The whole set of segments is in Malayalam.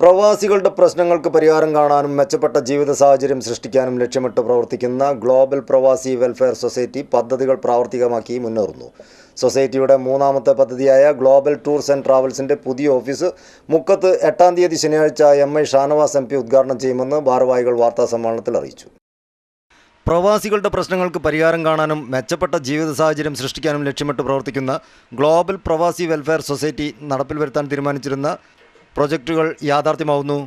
പ്രവാസികളുടെ പ്രശ്നങ്ങൾക്ക് പരിഹാരം കാണാനും മെച്ചപ്പെട്ട ജീവിത സാഹചര്യം സൃഷ്ടിക്കാനും ലക്ഷ്യമിട്ട് പ്രവർത്തിക്കുന്ന ഗ്ലോബൽ പ്രവാസി വെൽഫെയർ സൊസൈറ്റി പദ്ധതികൾ പ്രാവർത്തികമാക്കി മുന്നേറുന്നു. സൊസൈറ്റിയുടെ മൂന്നാമത്തെ പദ്ധതിയായ ഗ്ലോബൽ ടൂർസ് ആൻഡ് ട്രാവൽസിന്റെ പുതിയ ഓഫീസ് മുക്കത്ത് എട്ടാം തീയതി ശനിയാഴ്ച M I Shanavas M P ഉദ്ഘാടനം ചെയ്യുമെന്ന് ഭാരവാഹികൾ വാർത്താസമ്മേളനത്തിൽ അറിയിച്ചു. പ്രവാസികളുടെ പ്രശ്നങ്ങൾക്ക് പരിഹാരം കാണാനും മെച്ചപ്പെട്ട ജീവിത സാഹചര്യം സൃഷ്ടിക്കാനും ലക്ഷ്യമിട്ട് പ്രവർത്തിക്കുന്ന ഗ്ലോബൽ പ്രവാസി വെൽഫെയർ സൊസൈറ്റി നടപ്പിൽ വരുത്താൻ തീരുമാനിച്ചിരുന്ന പ്രൊജക്റ്റുകൾ യാഥാർത്ഥ്യമാവുന്നു.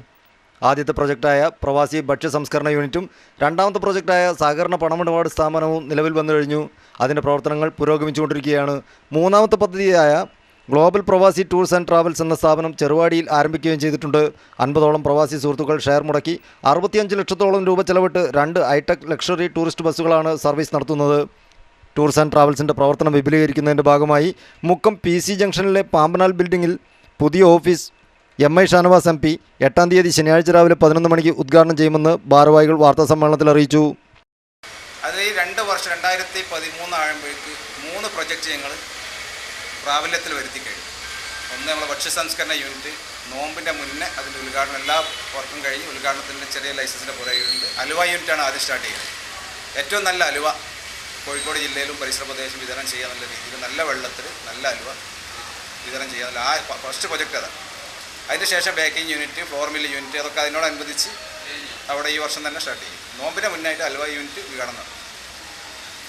ആദ്യത്തെ പ്രൊജക്റ്റായ പ്രവാസി ഭക്ഷ്യ സംസ്കരണ യൂണിറ്റും രണ്ടാമത്തെ പ്രൊജക്റ്റായ സഹകരണ പണമിടപാട് സ്ഥാപനവും നിലവിൽ വന്നു കഴിഞ്ഞു. അതിന്റെ പ്രവർത്തനങ്ങൾ പുരോഗമിച്ചുകൊണ്ടിരിക്കുകയാണ്. മൂന്നാമത്തെ പദ്ധതിയായ ഗ്ലോബൽ പ്രവാസി ടൂർസ് ആൻഡ് ട്രാവൽസ് എന്ന സ്ഥാപനം ചെറുവാടിയിൽ ആരംഭിക്കുകയും ചെയ്തിട്ടുണ്ട്. അൻപതോളം പ്രവാസി സുഹൃത്തുക്കൾ ഷെയർ മുടക്കി അറുപത്തിയഞ്ച് ലക്ഷത്തോളം രൂപ ചെലവിട്ട് രണ്ട് ഹൈടെക് ലക്ഷറി ടൂറിസ്റ്റ് ബസ്സുകളാണ് സർവീസ് നടത്തുന്നത്. ടൂർസ് ആൻഡ് ട്രാവൽസിന്റെ പ്രവർത്തനം വിപുലീകരിക്കുന്നതിന്റെ ഭാഗമായി മുക്കം പി സി ജംഗ്ഷനിലെ പാമ്പനാൽ ബിൽഡിങ്ങിൽ പുതിയ office M I Shanavas M P. എട്ടാം തീയതി ശനിയാഴ്ച രാവിലെ പതിനൊന്ന് മണിക്ക് ഉദ്ഘാടനം ചെയ്യുമെന്ന് ഭാരവാഹികൾ വാർത്താസമ്മേളനത്തിൽ അറിയിച്ചു. അത് ഈ രണ്ട് വർഷം രണ്ടായിരത്തി പതിമൂന്ന് ആകുമ്പോഴേക്ക് മൂന്ന് പ്രൊജക്റ്റ് ഞങ്ങൾ പ്രാബല്യത്തിൽ വരുത്തി കഴിഞ്ഞു. ഒന്ന് നമ്മളെ ഭക്ഷ്യ സംസ്കരണ യൂണിറ്റ് നോമ്പിന്റെ മുന്നേ അതിന്റെ ഉദ്ഘാടനം എല്ലാ വർക്കും കഴിഞ്ഞ് ഉദ്ഘാടനത്തിന്റെ ചെറിയ ലൈസൻസിന്റെ പുറകിലുണ്ട് അലുവ യൂണിറ്റാണ് ആദ്യം സ്റ്റാർട്ട് ചെയ്യുന്നത്. ഏറ്റവും നല്ല അലുവ കോഴിക്കോട് ജില്ലയിലും പരിസര പ്രദേശം വിതരണം ചെയ്യാൻ നല്ല രീതിയിൽ നല്ല വെള്ളത്തിൽ നല്ല അലുവ വിതരണം ചെയ്യാൻ ആ ഫസ്റ്റ് പ്രൊജക്റ്റ് അതാണ് അതിന് ശേഷം baking unit flour mill unit അതൊക്കെ അതിനോടനുബന്ധിച്ച് അവിടെ ഈ വർഷം തന്നെ സ്റ്റാർട്ട് ചെയ്യും. നോമ്പിന് മുന്നായിട്ട് അൽവ യൂണിറ്റ് ഉദ്ഘാടനം നടത്തും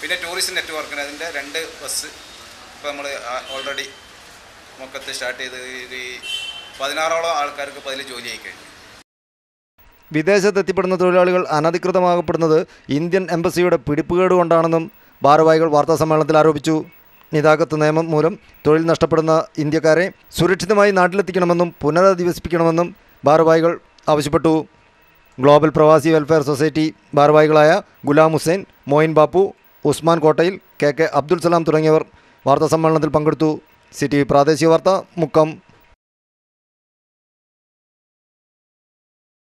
പിന്നെ ടൂറിസ്റ്റ് നെറ്റ്വർക്കിന് അതിന്റെ രണ്ട് ബസ് ഇപ്പോൾ നമ്മൾ ഓൾറെഡി മുക്കത്ത് സ്റ്റാർട്ട് ചെയ്ത് ഈ പതിനാറോളം ആൾക്കാർക്ക് ഇപ്പോൾ അതിൽ ജോലി ആയി കഴിഞ്ഞു. വിദേശത്ത് എത്തിപ്പെടുന്ന തൊഴിലാളികൾ അനധികൃതമാകപ്പെടുന്നത് ഇന്ത്യൻ എംബസിയുടെ പിടിപ്പുകേട് കൊണ്ടാണെന്നും ഭാരവാഹികൾ വാർത്താസമ്മേളനത്തിൽ ആരോപിച്ചു. നിതാകത്ത് നിയമം മൂലം തൊഴിൽ നഷ്ടപ്പെടുന്ന ഇന്ത്യക്കാരെ സുരക്ഷിതമായി നാട്ടിലെത്തിക്കണമെന്നും പുനരധിവസിപ്പിക്കണമെന്നും ഭാരവാഹികൾ ആവശ്യപ്പെട്ടു. ഗ്ലോബൽ പ്രവാസി വെൽഫെയർ സൊസൈറ്റി ഭാരവാഹികളായ ഗുലാം ഹുസൈൻ മോയിൻ ബാപ്പു ഉസ്മാൻ കോട്ടയിൽ കെ കെ അബ്ദുൽ സലാം തുടങ്ങിയവർ വാർത്താസമ്മേളനത്തിൽ പങ്കെടുത്തു. സി ടി വി പ്രാദേശിക വാർത്ത മുക്കം.